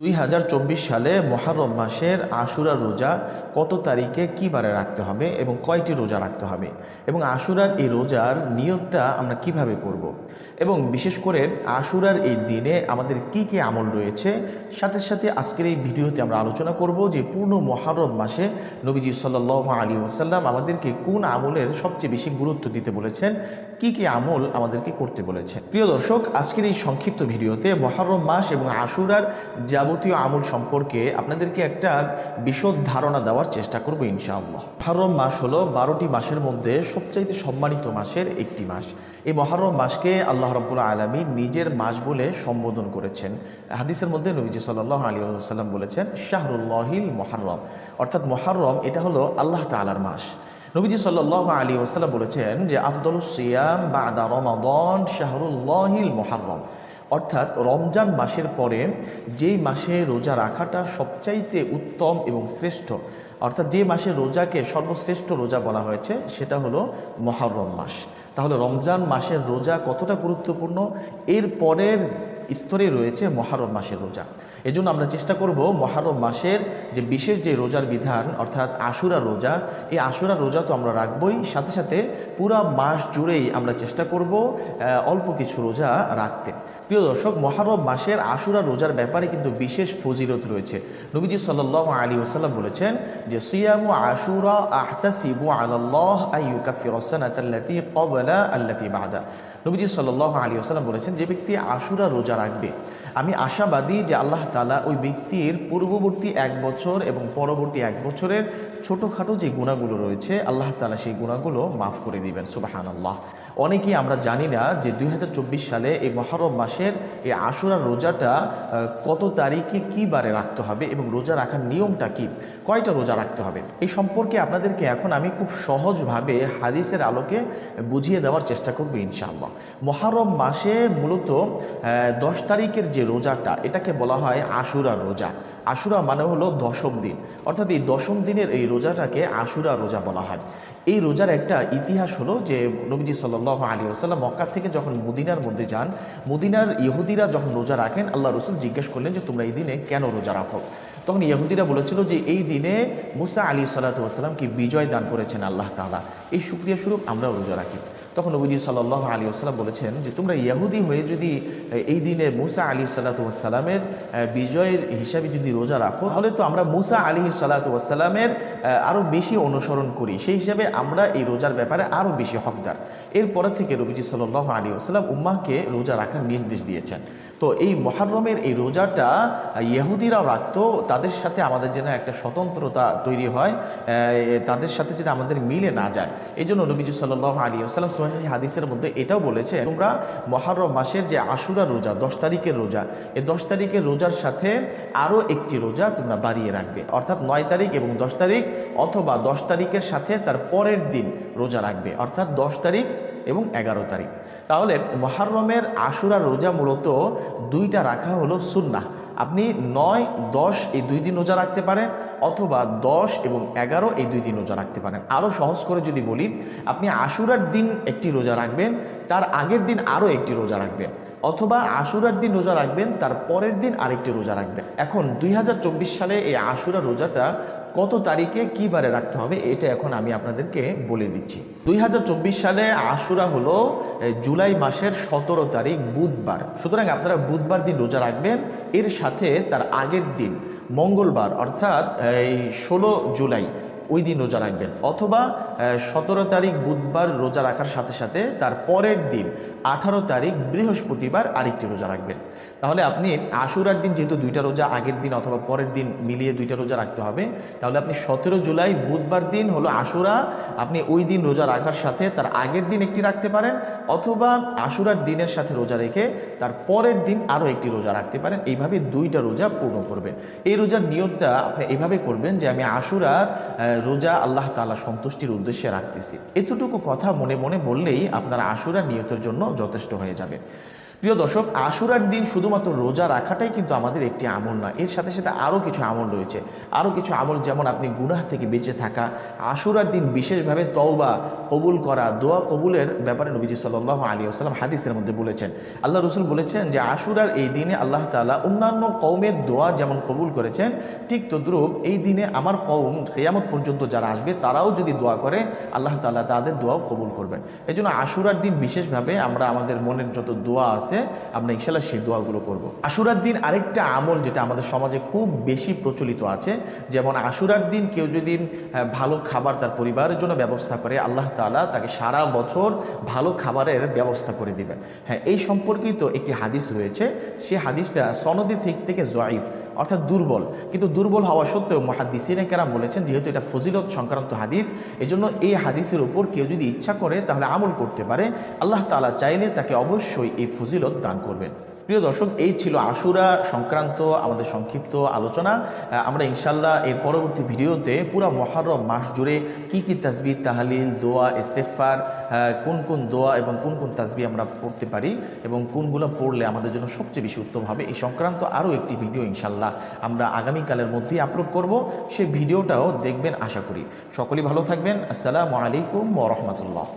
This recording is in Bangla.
দুই হাজার চব্বিশ সালে মহারম মাসের আশুরা রোজা কত তারিখে কী বারে রাখতে হবে এবং কয়টি রোজা রাখতে হবে? এবং আশুরার এই রোজার নিয়োগটা আমরা কীভাবে করব। এবং বিশেষ করে আশুরার এই দিনে আমাদের কি কি আমল রয়েছে? সাথে সাথে আজকের এই ভিডিওতে আমরা আলোচনা করব যে পূর্ণ মহারম মাসে নবীজি সাল্লাহ আলী ওসাল্লাম আমাদেরকে কোন আমলের সবচেয়ে বেশি গুরুত্ব দিতে বলেছেন? কি কি আমল আমাদেরকে করতে বলেছেন? প্রিয় দর্শক, আজকের এই সংক্ষিপ্ত ভিডিওতে মহারম মাস এবং আশুরার যাবতীয় আমল সম্পর্কে আপনাদেরকে একটা বিশদ ধারণা দেওয়ার চেষ্টা করব ইনশাআল্লাহ। মহারম মাস হলো বারোটি মাসের মধ্যে সবচাইতে সম্মানিত মাসের একটি মাস। এই মহারম মাসকে আল্লাহ রব্বুল আলমী নিজের মাস বলে সম্বোধন করেছেন। হাদিসের মধ্যে নবীজি সাল্লাহ আলী সাল্লাম বলেছেন, শাহরুল্লাহিল মহারম অর্থাৎ মহারম এটা হলো আল্লাহ তালার মাস। নবীজি সাল্লাহ আলী ওসাল্লাম বলেছেন যে আফদল সিয়াম বা আদা রমাদন শাহরুল্লাহিল মহারম অর্থাৎ রমজান মাসের পরে যেই মাসে রোজা রাখাটা সবচাইতে উত্তম এবং শ্রেষ্ঠ, অর্থাৎ যে মাসে রোজাকে সর্বশ্রেষ্ঠ রোজা বলা হয়েছে, সেটা হলো মহারম মাস। তাহলে রমজান মাসের রোজা কতটা গুরুত্বপূর্ণ? এর পরের স্তরে রয়েছে মহারম মাসের রোজা। এজন্য আমরা চেষ্টা করব মহারম মাসের যে বিশেষ যে রোজার বিধান, অর্থাৎ আশুরা রোজা, এই আশুরা রোজা তো আমরা রাখবই। সাথে সাথে পুরা মাস জুড়েই আমরা চেষ্টা করব অল্প কিছু রোজা রাখতে। প্রিয় দর্শক, মহারম মাসের আশুরা রোজার ব্যাপারে কিন্তু বিশেষ ফজিলত রয়েছে। নবীজি সাল্লাহ আলী ওসাল্লাম বলেছেন যে, সিয়ামু আশুরা আহতাসিবু আল্লাহ আইয়ুকাফিরসানাতাল্লাতি কবলা আল্লাতি বাদা। নবীজি সাল্লাহ আলী আসালাম বলেছেন যে ব্যক্তি আশুরা রোজা রাখবে আমি আশাবাদী যে আল্লাহ তালা ওই ব্যক্তির পূর্ববর্তী এক বছর এবং পরবর্তী এক বছরের ছোটোখাটো যে গুণাগুলো রয়েছে, আল্লাহ তালা সেই গুণাগুলো মাফ করে দিবেন সুবাহান আল্লাহ অনেকেই আমরা জানি না যে দুই হাজার চব্বিশ সালে এই মহরম মাসের এই আশুরার রোজাটা কত তারিখে কী বারে রাখতে হবে এবং রোজা রাখার নিয়মটা কি? কয়টা রোজা রাখতে হবে? এই সম্পর্কে আপনাদেরকে এখন আমি খুব সহজভাবে হাদিসের আলোকে বুঝিয়ে দেওয়ার চেষ্টা করব ইনশাআল্লাহ। মহারম মাসে মূলত দশ তারিখের যে রোজাটা, এটাকে বলা হয় আশুরা রোজা। আশুরা মানে হলো দশম দিন। অর্থাৎ এই দশম দিনের এই রোজাটাকে আশুরা রোজা বলা হয়। এই রোজার একটা ইতিহাস হলো যে নবীজি সাল্লাহ আলী আসাল্লাম মক্কা থেকে যখন মদিনার মধ্যে যান, মদিনার ইহুদিরা যখন রোজা রাখেন, আল্লাহ রসুল জিজ্ঞেস করলেন যে তোমরা এই দিনে কেন রোজা রাখো? তখন ইহুদিরা বলেছিল যে এই দিনে মুসা আলী সাল্লাতামকে বিজয় দান করেছেন আল্লাহ তালা এই সুক্রিয়া স্বরূপ আমরাও রোজা রাখি। তখন নবীজি সাল্লাহ আলী আসসালাম বলেছেন যে তোমরা ইয়াহুদি হয়ে যদি এই দিনে মুসা আলী সাল্লাতামের বিজয়ের হিসাবে যদি রোজা রাখো, তাহলে তো আমরা মুসা আলী সাল্লাতামের আরও বেশি অনুসরণ করি। সেই হিসাবে আমরা এই রোজার ব্যাপারে আরও বেশি হকদার। এরপরে থেকে নবীজি সাল্লাহ আলী আসসালাম উম্মাহকে রোজা রাখার নির্দেশ দিয়েছেন। তো এই মহারমের এই রোজাটা ইহুদিরাও রাখতো, তাদের সাথে আমাদের যেন একটা স্বতন্ত্রতা তৈরি হয় তাদের সাথে যদি আমাদের মিলে না যায়। এই জন্য নবীজু সাল্লাহ আলী আসসালাম সোহাই হাদিসের মধ্যে এটাও বলেছে, তোমরা মহারম মাসের যে আশুরা রোজা, দশ তারিখের রোজা এই দশ তারিখের রোজার সাথে আরও একটি রোজা তোমরা বাড়িয়ে রাখবে। অর্থাৎ নয় তারিখ এবং দশ তারিখ অথবা দশ তারিখের সাথে তার পরের দিন রোজা রাখবে, অর্থাৎ দশ তারিখ এবং এগারো তারিখ। তাহলে মহারমের আশুরা রোজা মূলত দুইটা রাখা হলো সুন্না আপনি নয়, দশ এই দুই দিন রোজা রাখতে পারেন অথবা দশ এবং এগারো এই দুই দিন রোজা রাখতে পারেন। আরও সহজ করে যদি বলি, আপনি আশুরার দিন একটি রোজা রাখবেন, তার আগের দিন আরও একটি রোজা রাখবেন, অথবা আশুরার দিন রোজা রাখবেন, তার পরের দিন আরেকটি রোজা রাখবেন। এখন দুই হাজার চব্বিশ সালে এই আশুরা রোজাটা কত তারিখে কী বারে রাখতে হবে, এটা এখন আমি আপনাদেরকে বলে দিচ্ছি। দুই হাজার চব্বিশ সালে আশুরা হলো জুলাই মাসের সতেরো তারিখ, বুধবার। সুতরাং আপনারা বুধবার দিন রোজা রাখবেন, এর সাথে তার আগের দিন, মঙ্গলবার, অর্থাৎ, এই, ষোলো জুলাই। ওই দিন রোজা রাখবেন। অথবা সতেরো তারিখ বুধবার রোজা রাখার সাথে সাথে তার পরের দিন আঠারো তারিখ বৃহস্পতিবার আরেকটি রোজা রাখবেন। তাহলে আপনি আশুরার দিন যেহেতু দুইটা রোজা, আগের দিন অথবা পরের দিন মিলিয়ে দুইটা রোজা রাখতে হবে, তাহলে আপনি সতেরো জুলাই বুধবার দিন হলো আশুরা, আপনি ওই দিন রোজা রাখার সাথে তার আগের দিন একটি রাখতে পারেন, অথবা আশুরার দিনের সাথে রোজা রেখে তার পরের দিন আরও একটি রোজা রাখতে পারেন। এইভাবে দুইটা রোজা পূর্ণ করবেন। এই রোজার নিয়তটা আপনি এইভাবে করবেন যে, আমি আশুরার রোজা আল্লাহ তালা সন্তুষ্টির উদ্দেশ্যে রাখতেছি। এতটুকু কথা মনে মনে বললেই আপনার আশুরা নিয়তের জন্য যথেষ্ট হয়ে যাবে। প্রিয় দর্শক, আশুরার দিন শুধুমাত্র রোজা রাখাটাই কিন্তু আমাদের একটি আমল নয়। এর সাথে সাথে আরও কিছু আমল রয়েছে। আরও কিছু আমল যেমন আপনি গুনাহ থেকে বেঁচে থাকা, আশুরার দিন বিশেষভাবে তওবা, কবুল করা, দোয়া কবুলের ব্যাপারে নবীজি সাল্লাহ আলী আসসালাম হাদিসের মধ্যে বলেছেন। আল্লাহ রসুল বলেছেন যে, আশুরার এই দিনে আল্লাহ তালা অন্যান্য কৌমের দোয়া যেমন কবুল করেছেন, ঠিক তদ্রুপ এই দিনে আমার কৌম কেয়ামত পর্যন্ত যারা আসবে তারাও যদি দোয়া করে, আল্লাহ তাআলা তাদের দোয়াও কবুল করবেন। এই জন্য আশুরার দিন বিশেষভাবে আমরা আমাদের মনের যত দোয়া আছে আমরা ইনশাল্লাহ সেই দোয়াগুলো করব। আশুরার দিন আরেকটা আমল যেটা আমাদের সমাজে খুব বেশি প্রচলিত আছে, যেমন আশুরার দিন কেউ যদি ভালো খাবার তার পরিবারের জন্য ব্যবস্থা করে, আল্লাহ তালা তাকে সারা বছর ভালো খাবারের ব্যবস্থা করে দিবেন। হ্যাঁ এই সম্পর্কিত একটি হাদিস রয়েছে, সে হাদিসটা সনদি থেকে জয়ীফ। অর্থাৎ দুর্বল। কিন্তু দুর্বল হওয়া সত্ত্বেও মহাদিসিনে কেরাম বলেছেন, যেহেতু এটা ফজিলত সংক্রান্ত হাদিস, এজন্য এই হাদিসের উপর কেউ যদি ইচ্ছা করে তাহলে আমল করতে পারে। আল্লাহ তালা চাইলে তাকে অবশ্যই এই ফজিলত দান করবেন। প্রিয় দর্শক এই ছিল আশুরা সংক্রান্ত আমাদের সংক্ষিপ্ত আলোচনা। আমরা ইনশাল্লাহ এর পরবর্তী ভিডিওতে পুরো মহারম মাস জুড়ে কি কি তাসবি তাহালিল দোয়া ইস্তেকফার আহ, কোন কোন দোয়া এবং কোন কোন তাসবি আমরা পড়তে পারি এবং কোনগুলো পড়লে আমাদের জন্য সবচেয়ে বেশি উত্তম হবে এই সংক্রান্ত আরও একটি ভিডিও ইনশাল্লাহ আমরা আগামীকালের মধ্যেই আপলোড করব। সেই ভিডিওটাও দেখবেন আশা করি। সকলেই ভালো থাকবেন। আসসালামু আলাইকুম ওরহমতুল্লাহ